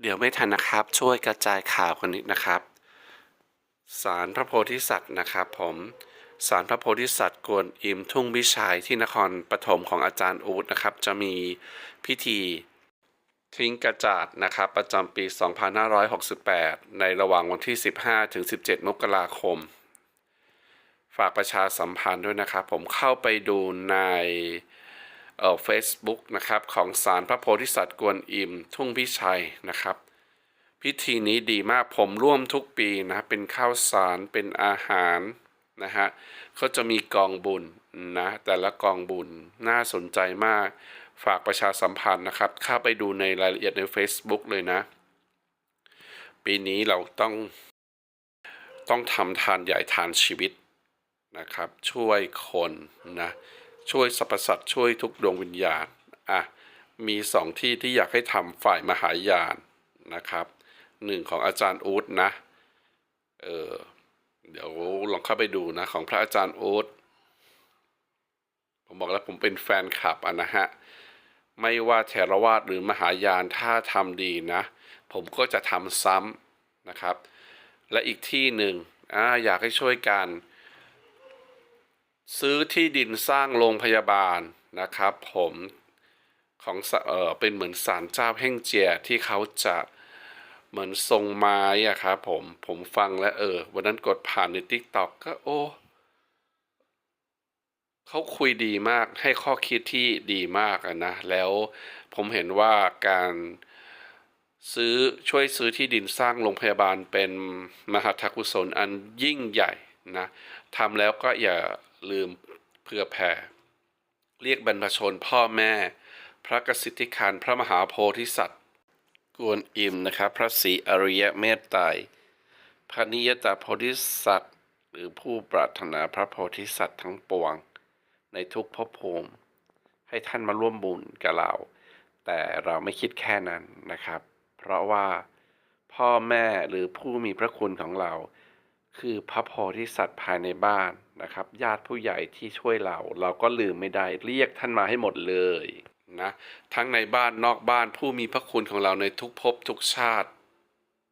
เดี๋ยวไม่ทันนะครับ ช่วยกระจายข่าวกันนิดนะครับ สารพระโพธิสัตว์นะครับผมสารพระโพธิสัตว์กวนอิมทุ่งวิชัยที่นครปฐมของอาจารย์อูดนะครับ จะมีพิธีทิ้งกระจาดนะครับ ประจำปี 2568 ในระหว่างวันที่ 15 ถึง 17 มกราคม ฝากประชาสัมพันธ์ด้วยนะครับ ผมเข้าไปดูใน เอ่อ Facebook นะครับของสารพระโพธิสัตว์กวนอิมทุ่งพิชัยนะครับ พิธีนี้ดีมากผมร่วมทุกปีนะเป็นข้าวสารเป็นอาหารนะฮะเขาจะมีกองบุญนะแต่ละกองบุญน่าสนใจมากฝากประชาสัมพันธ์นะครับ เข้าไปดูในรายละเอียดใน Facebook เลยนะ ปีนี้เราต้องต้องทำทานใหญ่ทานชีวิตนะครับ ช่วยคนนะ ช่วยสรรพสัตว์ช่วยทุกดวงวิญญาณอะมีสองที่ที่อยากให้ทำฝ่ายมหายานนะครับหนึ่งของอาจารย์อู๊ดนะเออเดี๋ยวลองเข้าไปดูนะของพระอาจารย์อู๊ดผมบอกแล้วผมเป็นแฟนคลับอะนะฮะไม่ว่าเทรวาสหรือมหายานถ้าทำดีนะ ผมก็จะทำซ้ำนะครับ และอีกที่หนึ่งอ่าอยากให้ช่วยกัน ซื้อที่ดินสร้างโรงพยาบาลนะครับ ผมของเออเป็นเหมือนศาลเจ้าแห่งเจียที่เขาจะเหมือนทรงไม้อะครับผมผมฟังแล้วเออ วันนั้นกดผ่านในทิกตอกก็โอ้เขาคุยดีมากให้ข้อคิดที่ดีมากนะ แล้วผมเห็นว่าการซื้อช่วยซื้อที่ดินสร้างโรงพยาบาลเป็นมหาทกุศลอันยิ่งใหญ่นะทำแล้วก็อย่า ลืมเพื่อแผ่ เรียกบรรพชนพ่อแม่ พระกสิทธิคานพระมหาโพธิสัตว์กวนอิมนะครับ พระศรีอริยเมตไตรพระนิยตาโพธิสัตว์ หรือผู้ปรารถนาพระโพธิสัตว์ทั้งปวง ในทุกภพภูมิให้ท่านมาร่วมบุญกับเรา แต่เราไม่คิดแค่นั้นนะครับ เพราะว่าพ่อแม่หรือผู้มีพระคุณของเรา คือพระโพธิสัตว์ภายในบ้าน นะครับ ญาติผู้ใหญ่ที่ช่วยเรา เราก็ลืมไม่ได้ เรียกท่านมาให้หมดเลยนะทั้งในบ้านนอกบ้านผู้มีพระคุณของเราในทุกภพทุกชาติ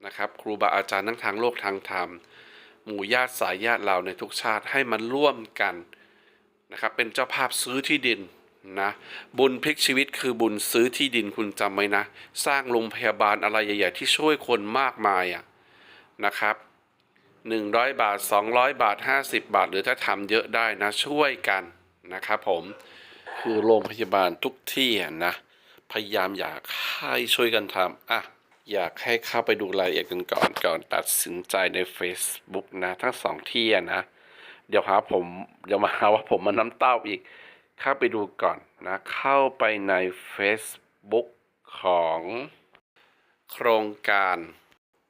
นะครับ ครูบาอาจารย์ทั้งทางโลกทางธรรม หมู่ญาติสายญาติเราในทุกชาติให้มันร่วมกันนะครับ เป็นเจ้าภาพซื้อที่ดินนะบุญพลิกชีวิตคือบุญซื้อที่ดินคุณจำไว้นะ สร้างโรงพยาบาลอะไรใหญ่ ๆ ที่ช่วยคนมากมายอะนะครับ 100 บาท 200 บาท 50 บาท หรือถ้าทำเยอะได้นะ ช่วยกันนะครับผมคือโรงพยาบาลทุกที่นะ พยายามอยากให้ช่วยกันทำอะอยากให้เข้าไปดูรายละเอียดกันก่อนก่อนตัดสินใจใน Facebook นะ ทั้งสองที่นะ เดี๋ยวหาผมเดี๋ยวมาหาว่าผมมาน้ำเต้าอีก เข้าไปดูก่อนนะ เข้าไปใน Facebook ของโครงการ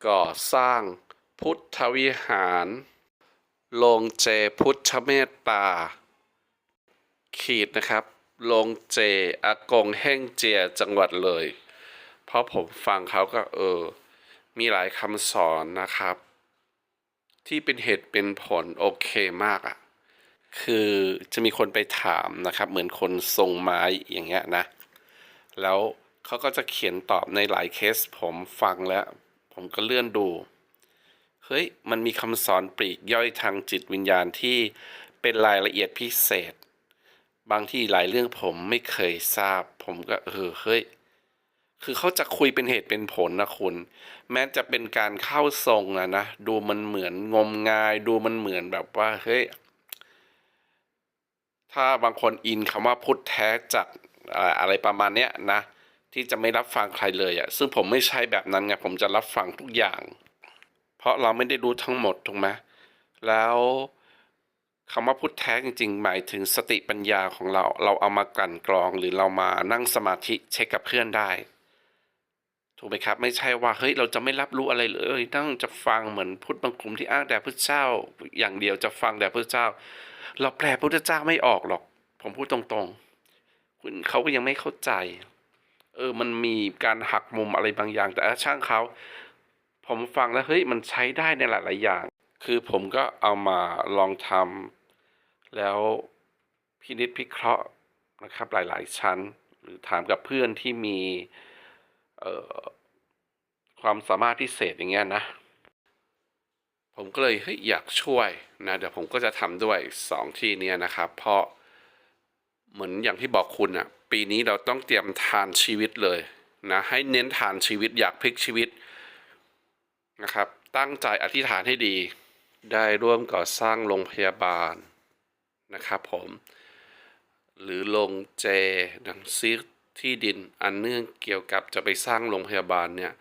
ก่อสร้าง พุทธวิหารโรงเจพุทธเมตตา ขีดนะครับโรงเจอากงแห้งเจียจังหวัดเลย เพราะผมฟังเขาก็เออ มีหลายคำสอนนะครับ ที่เป็นเหตุเป็นผลโอเคมากอะ่ะ คือจะมีคนไปถามนะครับ เหมือนคนทรงไม้อย่างเงี้ยนะ แล้วเขาก็จะเขียนตอบในหลายเคสผมฟังแล้ว ผมก็เลื่อนดู เฮ้ยมันมีคำสอนปลีกย่อยทางจิตวิญญาณที่เป็นรายละเอียดพิเศษ บางที่หลายเรื่องผมไม่เคยทราบ ผมก็เออเฮ้ยคือเขาจะคุยเป็นเหตุเป็นผลนะคุณ แม้จะเป็นการเข้าทรงอะนะ ดูมันเหมือนงมงาย ดูมันเหมือนแบบว่าเฮ้ยถ้าบางคนอินคำว่าพุทธแท้จัดอ่าอะไรประมาณเนี้ยนะ ที่จะไม่รับฟังใครเลยอะซึ่งผมไม่ใช่แบบนั้นไงผมจะรับฟังทุกอย่าง เพราะเราไม่ได้รู้ทั้งหมดถูกไหมแล้วคำว่าพุทธแท้จริง ๆ หมายถึงสติปัญญาของเรา เราเอามากลั่นกรองหรือเรามานั่งสมาธิเช็คกับเพื่อนได้ ถูกไหมครับ ไม่ใช่ว่าเฮ้ยเราจะไม่รับรู้อะไรเลยต้องจะฟังเหมือนพุทธบางกลุ่มที่อ้างแต่พระเจ้า อย่างเดียวจะฟังแต่พระเจ้า เราแปลพระเจ้าไม่ออกหรอก ผมพูดตรงๆ คุณเขาก็ยังไม่เข้าใจ เออมันมีการหักมุมอะไรบางอย่าง แต่ช่างเขา ผมฟังแล้วเฮ้ยมันใช้ได้ในหลาย ๆ อย่าง คือผมก็เอามาลองทำแล้วพินิจพิเคราะห์นะครับหลาย ๆ ชั้น หรือถามกับเพื่อนที่มีความสามารถพิเศษอย่างเงี้ยนะ ผมก็เลยเฮ้ยอยากช่วยนะเดี๋ยวผมก็จะทำด้วยสองที่เนี้ยนะครับ เพราะเหมือนอย่างที่บอกคุณอะปีนี้เราต้องเตรียมทานชีวิตเลยนะให้เน้นทานชีวิตอยากพลิกชีวิต นะครับ ตั้งใจอธิษฐานให้ดี ได้ร่วมก่อสร้างโรงพยาบาลนะครับผม หรือลงเจหนังซื้อที่ดินอันเนื่องเกี่ยวกับจะไปสร้างโรงพยาบาลเนี่ย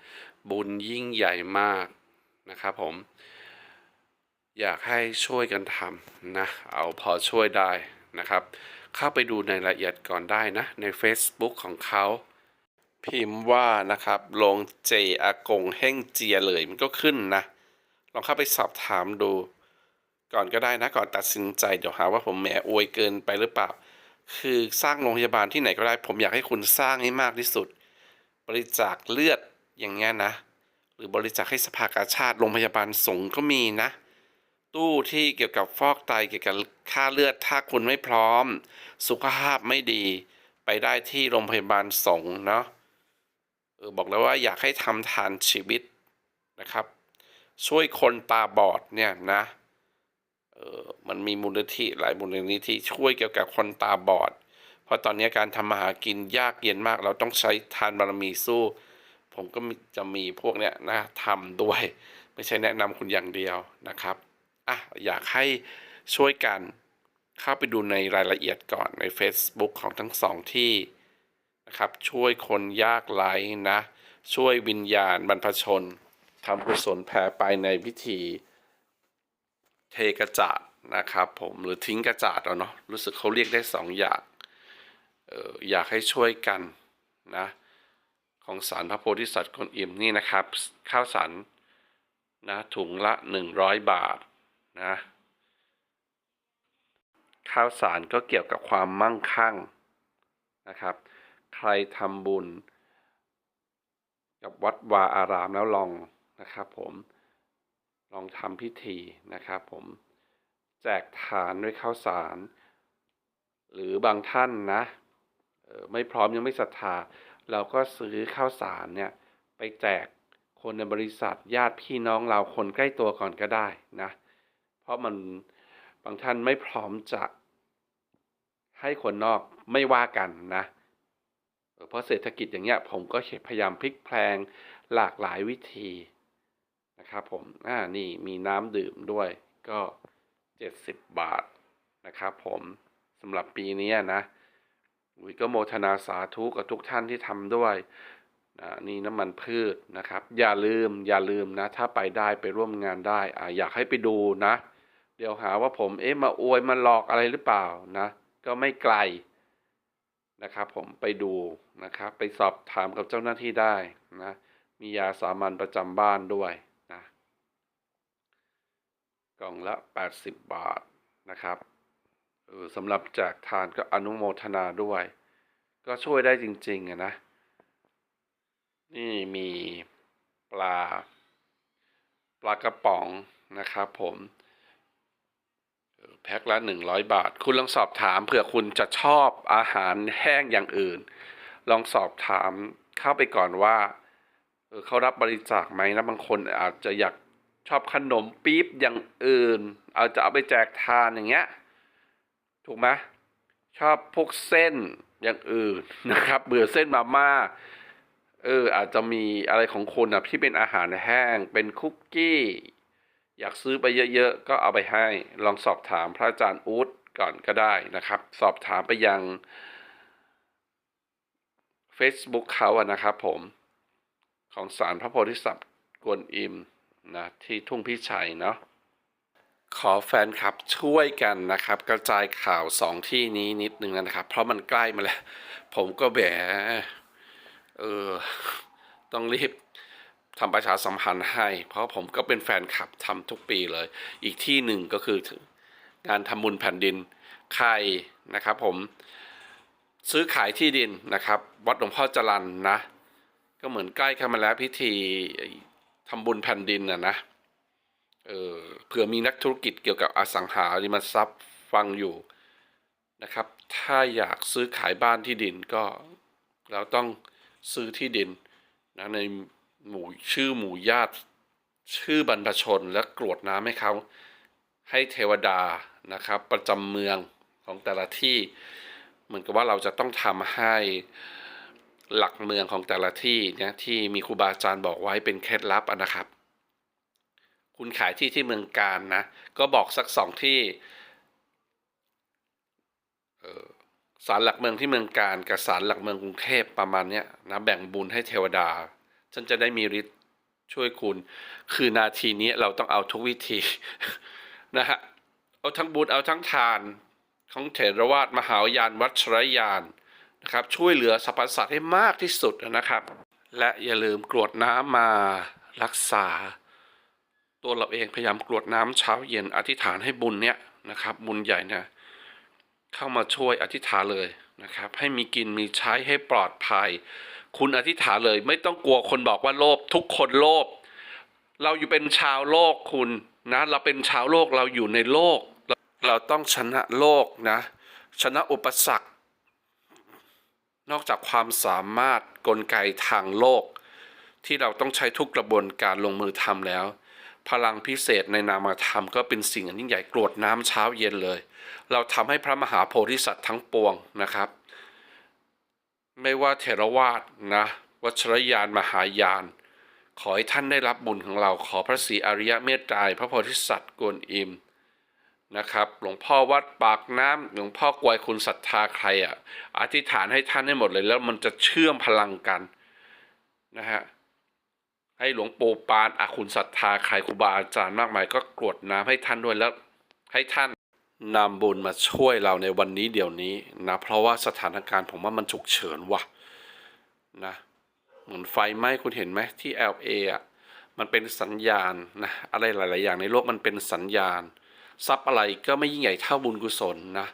บุญยิ่งใหญ่มากนะครับผม อยากให้ช่วยกันทำนะ เอาพอช่วยได้นะครับ เข้าไปดูในรายละเอียดก่อนได้นะ ใน Facebook ของเขา พิมพ์ว่านะครับลงเจอากงเฮ่งเจียเลยมันก็ขึ้นนะ ลองเข้าไปสอบถามดู ก่อนก็ได้นะก่อนตัดสินใจเดี๋ยวหาว่าผมแหมอวยเกินไปหรือเปล่า คือสร้างโรงพยาบาลที่ไหนก็ได้ ผมอยากให้คุณสร้างให้มากที่สุด บริจาคเลือดอย่างเงี้ยนะ หรือบริจาคให้สภากาชาติโรงพยาบาลสงก็มีนะ ตู้ที่เกี่ยวกับฟอกไตเกี่ยวกับค่าเลือดถ้าคุณไม่พร้อม สุขภาพไม่ดี ไปได้ที่โรงพยาบาลสงเนาะ ออบอกแล้วว่าอยากให้ทำทานชีวิตนะครับ ช่วยคนตาบอดเนี่ยนะเออมันมีมูลนิธิหลายมูลนิธิช่วยเกี่ยวกับคนตาบอด เพราะตอนนี้การทำมาหากินยากเย็นมาก เราต้องใช้ทานบารมีสู้ ผมก็จะมีพวกเนี้ยนะทำด้วย ไม่ใช่แนะนำคุณอย่างเดียวนะครับอะอยากให้ช่วยกันเข้าไปดูในรายละเอียดก่อนใน Facebook ของทั้งสองที่ นะครับช่วยคนยากไร้นะ ช่วยวิญญาณบรรพชนทำกุศลแผ่ไปในพิธี เทกระจาดนะครับ ผมหรือทิ้งกระจาดเอาเนาะรู้สึกเขาเรียกได้สองอย่างเอออยากให้ช่วยกันนะของสารพระโพธิสัตว์กวนอิ่มนี่นะครับ ข้าวสารนะถุงละหนึ่งร้อยบาทนะข้าวสารก็เกี่ยวกับความมั่งคั่งนะครับ ใครทำบุญ กับวัดวาอารามแล้วลองนะครับผมลองทำพิธีนะครับผมแจกทานด้วยข้าวสาร หรือบางท่านนะไม่พร้อมยังไม่ศรัทธา เราก็ซื้อข้าวสารเนี่ยไปแจกคนในบริษัทญาติพี่น้องเราคนใกล้ตัวก่อนก็ได้นะ เพราะมันบางท่านไม่พร้อมจะให้คนนอกไม่ว่ากันนะ เพราะเศรษฐกิจอย่างเงี้ยผมก็พยายามพลิกแพลงหลากหลายวิธีนะครับผมอ่านี่มีน้ำดื่มด้วยก็ 70 บาทนะครับผมสำหรับปีนี้นะอุยก็โมทนาสาธุกับทุกท่านที่ทำด้วยนะนี่น้ำมันพืชนะครับ อย่าลืมอย่าลืมนะ ถ้าไปได้ไปร่วมงานได้อ่าอยากให้ไปดูนะ เดี๋ยวหาว่าผมเอ๊ะมาอวยมาหลอกอะไรหรือเปล่านะ ก็ไม่ไกล นะครับผมไปดูนะครับไปสอบถามกับเจ้าหน้าที่ได้นะมียาสามัญประจำบ้านด้วยนะกล่องละ 80 บาทนะครับเออสำหรับแจกทานก็อนุโมทนาด้วย ก็ช่วยได้จริงๆอะนะ นี่มีปลา ปลากระป๋องนะครับผม แพ็คละ 100 บาท คุณลองสอบถามเผื่อคุณจะชอบอาหารแห้งอย่างอื่น ลองสอบถามเข้าไปก่อนว่าเออเขารับบริจาคไหมนะบางคนอาจจะอยากชอบขนมปี๊บอย่างอื่น เอาจะเอาไปแจกทานอย่างเงี้ยถูกไหมชอบพวกเส้นอย่างอื่นนะครับ เบื่อเส้นมาม่าเอออาจจะมีอะไรของคุณนะที่เป็นอาหารแห้ง เป็นคุกกี้ อยากซื้อไปเยอะๆ ก็เอาไปให้ ลองสอบถามพระอาจารย์อู๊ดก่อนก็ได้นะครับ สอบถามไปยัง Facebook เขาอะนะครับผมของสารพระโพธิสัตว์กวนอิมนะที่ทุ่งพิชัยเนาะขอแฟนคลับช่วยกันนะครับ กระจายข่าวสองที่นี้นิดนึงนะครับ เพราะมันใกล้มาแล้ว ผมก็แหมเออ ต้องรีบ ทำประชาสัมพันธ์ให้ เพราะผมก็เป็นแฟนคลับทำทุกปีเลย อีกที่หนึ่งก็คืองานทำบุญแผ่นดินใครนะครับผมซื้อขายที่ดินนะครับ วัดหลวงพ่อจรันนะ ก็เหมือนใกล้เข้ามาแล้วพิธีทำบุญแผ่นดินนะนะเออเผื่อมีนักธุรกิจเกี่ยวกับอสังหาริมทรัพย์ฟังอยู่นะครับ ถ้าอยากซื้อขายบ้านที่ดินก็เราต้องซื้อที่ดินนะใน หมู่ชื่อหมู่ญาติชื่อบรรพชนและกรวดน้ำให้เขา ให้เทวดานะครับ ประจำเมืองของแต่ละที่ เหมือนกับว่าเราจะต้องทำให้หลักเมืองของแต่ละที่เนี่ยที่มีครูบาอาจารย์บอกไว้เป็นเคล็ดลับนะครับ คุณขายที่ที่เมืองการนะ ก็บอกสักสองที่ศาลหลักเมืองที่เมืองการกับศาลหลักเมืองกรุงเทพประมาณเนี้ยนะแบ่งบุญให้เทวดา ฉันจะได้มีฤทธิ์ช่วยคุณ คือนาทีนี้เราต้องเอาทุกวิธีนะฮะเอาทั้งบุญเอาทั้งทานของเถรวาทมหายาน วัชรยานนะครับช่วยเหลือสรรพสัตว์ให้มากที่สุดนะครับ และอย่าลืมกรวดน้ำมารักษา ตัวเราเองพยายามกรวดน้ำเช้าเย็นอธิษฐานให้บุญเนี้ยนะครับบุญใหญ่เนี่ยเข้ามาช่วยอธิษฐานเลยนะครับให้มีกินมีใช้ให้ปลอดภัย คุณอธิษฐานเลยไม่ต้องกลัวคนบอกว่าโลภทุกคนโลภเราอยู่เป็นชาวโลกคุณนะ เราเป็นชาวโลกเราอยู่ในโลก เราต้องชนะโลกนะ ชนะอุปสรรคนอกจากความสามารถกลไกทางโลก ที่เราต้องใช้ทุกกระบวนการลงมือทำแล้ว พลังพิเศษในนามธรรมก็เป็นสิ่งอันยิ่งใหญ่กรวดน้ำเช้าเย็นเลย เราทำให้พระมหาโพธิสัตว์ทั้งปวงนะครับ ไม่ว่าเทรวาสนะวัชรยานมหายาน ขอให้ท่านได้รับบุญของเราขอพระศรีอริยเมตตรพระโพธิสัตว์กวนอิมนะครับ หลวงพ่อวัดปากน้ำหลวงพ่อกวยคุณศรัทธาใครอะอธิษฐานให้ท่านให้หมดเลยแล้วมันจะเชื่อมพลังกันนะฮะให้หลวงปู่ปานอาคุณศรัทธาใครครูบาอาจารย์มากมาย ก็กรวดน้ำให้ท่านด้วยแล้วให้ท่าน นำบุญมาช่วยเราในวันนี้เดี๋ยวนี้นะเพราะว่าสถานการณ์ผมว่ามันฉุกเฉินว่ะนะเหมือนไฟไหม้คุณเห็นไหมที่ LA อะมันเป็นสัญญาณนะอะไรหลาย ๆ อย่างในโลกมันเป็นสัญญาณทรัพย์อะไรก็ไม่ยิ่งใหญ่เท่าบุญกุศลนะ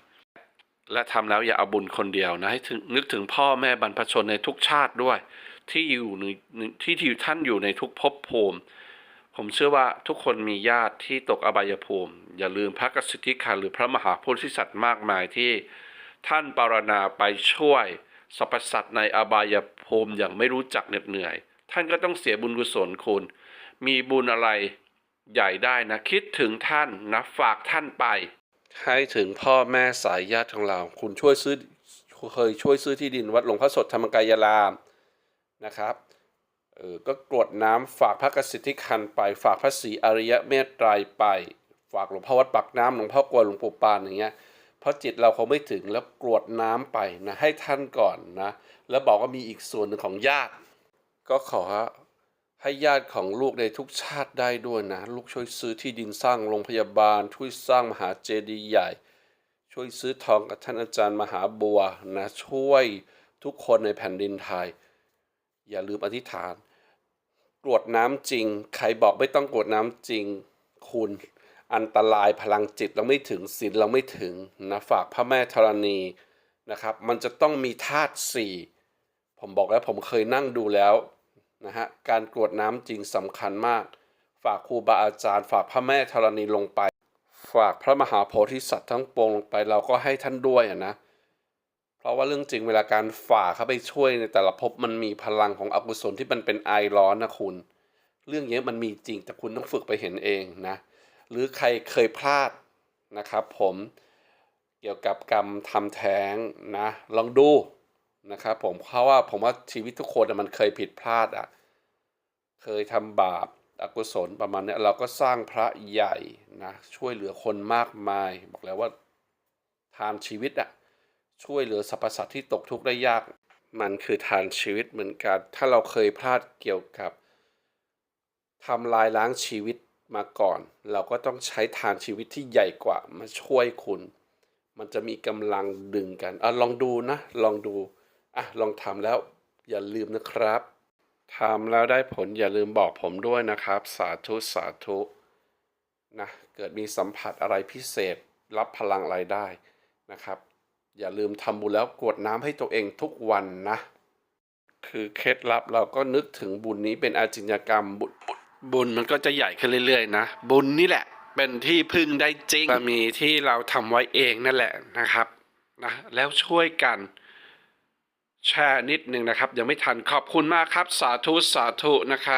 และทำแล้วอย่าเอาบุญคนเดียวนะให้ถึงนึกถึงพ่อแม่บรรพชนในทุกชาติด้วย ที่อยู่ในที่ที่ท่านอยู่ในทุกภพภูมิ ผมเชื่อว่าทุกคนมีญาติที่ตกอบายภูมิ อย่าลืมพระกสิทธิคาหรือพระมหาโพธิสัตว์มากมายที่ท่านปรารณาไปช่วยสรรพสัตว์ในอบายภูมิอย่างไม่รู้จักเหน็ดเหนื่อย ท่านก็ต้องเสียบุญกุศลคุณ มีบุญอะไรใหญ่ได้นะคิดถึงท่านนะฝากท่านไป ให้ถึงพ่อแม่สายญาติของเรา คุณช่วยซื้อเคยช่วยซื้อที่ดินวัดหลวงพ่อสดธรรมกายรามนะครับ เออก็กรวดน้ำฝากพระกสิทธิคันไป ฝากพระศรีอริยะเมตไตรไป ฝากหลวงพ่อวัดปักน้ำหลวงพ่อกวนหลวงปู่ปานอย่างเงี้ยเพราะจิตเราคงไม่ถึงแล้วกรวดน้ำไปนะให้ท่านก่อนนะแล้วบอกว่ามีอีกส่วนหนึ่งของญาติ ก็ขอให้ญาติของลูกในทุกชาติได้ด้วยนะ ลูกช่วยซื้อที่ดินสร้างโรงพยาบาล ช่วยสร้างมหาเจดีย์ใหญ่ ช่วยซื้อทองกับท่านอาจารย์มหาบัวนะช่วยทุกคนในแผ่นดินไทย อย่าลืมอธิษฐาน กรวดน้ำจริง ใครบอกไม่ต้องกรวดน้ำจริง คุณอันตรายพลังจิตเราไม่ถึงศีลเราไม่ถึงนะฝากพระแม่ธรณีนะครับ มันจะต้องมีธาตุสี่ผมบอกแล้วผมเคยนั่งดูแล้วนะฮะการกรวดน้ำจริงสำคัญมาก ฝากครูบาอาจารย์ ฝากพระแม่ธรณีลงไป ฝากพระมหาโพธิสัตว์ทั้งปวงลงไปเราก็ให้ท่านด้วยนะ เพราะว่าเรื่องจริงเวลาการฝ่าเข้าไปช่วยในแต่ละภพมันมีพลังของอกุศลที่มันเป็นไอร้อนนะคุณ เรื่องนี้มันมีจริงแต่คุณต้องฝึกไปเห็นเองนะ หรือใครเคยพลาดนะครับ ผมเกี่ยวกับกรรมทำแท้งนะ ลองดูนะครับผมเพราะว่าผมว่าชีวิตทุกคนมันเคยผิดพลาดอะเคยทำบาปอกุศลประมาณนี้เราก็สร้างพระใหญ่นะช่วยเหลือคนมากมาย บอกแล้วว่าทานชีวิตอะ ช่วยเหลือสรรพสัตว์ที่ตกทุกข์ได้ยาก มันคือทานชีวิตเหมือนกัน ถ้าเราเคยพลาดเกี่ยวกับทำลายล้างชีวิตมาก่อน เราก็ต้องใช้ทานชีวิตที่ใหญ่กว่ามาช่วยคุณ มันจะมีกำลังดึงกันอะลองดูนะ ลองดูอะลองทำแล้วอย่าลืมนะครับทำแล้วได้ผลอย่าลืมบอกผมด้วยนะครับ สาธุสาธุนะเกิดมีสัมผัสอะไรพิเศษ รับพลังอะไรได้นะครับ อย่าลืมทำบุญแล้วกวดน้ำให้ตัวเองทุกวันนะ คือเคล็ดลับเราก็นึกถึงบุญนี้เป็นอาจิญกรรมบุญบุญบุญมันก็จะใหญ่ขึ้นเรื่อยๆนะ บุญนี่แหละ เป็นที่พึ่งได้จริงบารมีที่เราทำไว้เองนั่นแหละนะครับนะแล้วช่วยกันแชร์นิดหนึ่งนะครับ ยังไม่ทันขอบคุณมากครับ สาธุ สาธุนะครับ